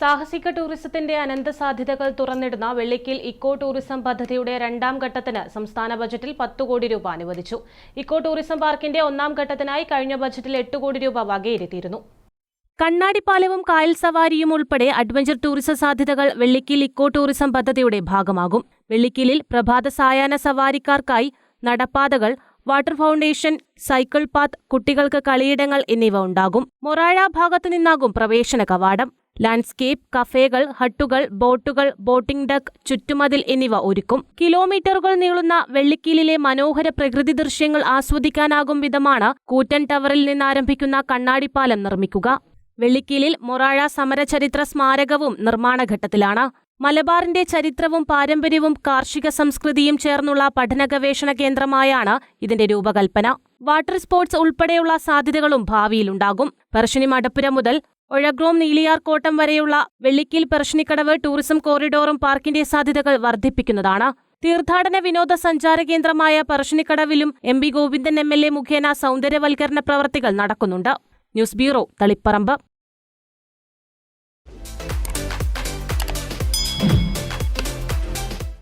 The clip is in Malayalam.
സാഹസിക ടൂറിസത്തിന്റെ അനന്ത സാധ്യതകൾ തുറന്നിടുന്ന വെള്ളിക്കിൽ ഇക്കോ ടൂറിസം പദ്ധതിയുടെ രണ്ടാം ഘട്ടത്തിന് സംസ്ഥാന ബജറ്റിൽ പത്ത് കോടി രൂപ അനുവദിച്ചു. ഇക്കോ ടൂറിസം പാർക്കിന്റെ ഒന്നാം ഘട്ടത്തിനായി കഴിഞ്ഞ ബജറ്റിൽ എട്ട് കോടി രൂപ വകയിരുത്തിയിരുന്നു. കണ്ണാടിപ്പാലവും കായൽ സവാരിയും ഉൾപ്പെടെ അഡ്വഞ്ചർ ടൂറിസം സാധ്യതകൾ വെള്ളിക്കിൽ ഇക്കോ ടൂറിസം പദ്ധതിയുടെ ഭാഗമാകും. വെള്ളിക്കിലിൽ പ്രഭാത സായാഹ്ന സവാരിക്കാർക്കായി നടപ്പാതകൾ വാട്ടർ ഫൗണ്ടേഷൻ സൈക്കിൾ പാത്ത് കുട്ടികൾക്ക് കളിയിടങ്ങൾ എന്നിവ ഉണ്ടാകും. മൊറാഴ ഭാഗത്തു നിന്നാകും പ്രവേശന കവാടം. ലാൻഡ്സ്കേപ്പ് കഫേകൾ ഹട്ടുകൾ ബോട്ടുകൾ ബോട്ടിംഗ് ഡക്ക് ചുറ്റുമതിൽ എന്നിവ ഒരുക്കും. കിലോമീറ്ററുകൾ നീളുന്ന വെള്ളിക്കീലിലെ മനോഹര പ്രകൃതി ദൃശ്യങ്ങൾ ആസ്വദിക്കാനാകും വിധമാണ് കൂറ്റൻ ടവറിൽ നിന്നാരംഭിക്കുന്ന കണ്ണാടിപ്പാലം നിർമ്മിക്കുക. വെള്ളിക്കീലിൽ മൊറാഴ സമരചരിത്ര സ്മാരകവും നിർമ്മാണഘട്ടത്തിലാണ് മലബാറിന്റെ ചരിത്രവും പാരമ്പര്യവും കാർഷിക സംസ്കൃതിയും ചേർന്നുള്ള പഠന ഗവേഷണ കേന്ദ്രമായാണ് ഇതിന്റെ രൂപകൽപ്പന. വാട്ടർ സ്പോർട്സ് ഉൾപ്പെടെയുള്ള സാധ്യതകളും ഭാവിയിലുണ്ടാകും പറശ്ശിനി മടപ്പുര മുതൽ ഒഴഗ്രോം നീലിയാർ കോട്ടം വരെയുള്ള വെള്ളിക്കീൽ പെർഷനിക്കടവ് ടൂറിസം കോറിഡോറും പാർക്കിന്റെ സാധ്യതകൾ വർദ്ധിപ്പിക്കുന്നതാണ്. തീർത്ഥാടന വിനോദ സഞ്ചാര കേന്ദ്രമായ പറശ്ശിനിക്കടവിലും M P Govindan M L A മുഖേന സൗന്ദര്യവൽക്കരണ പ്രവർത്തികൾ നടക്കുന്നുണ്ട്. News bureau Taliparamba.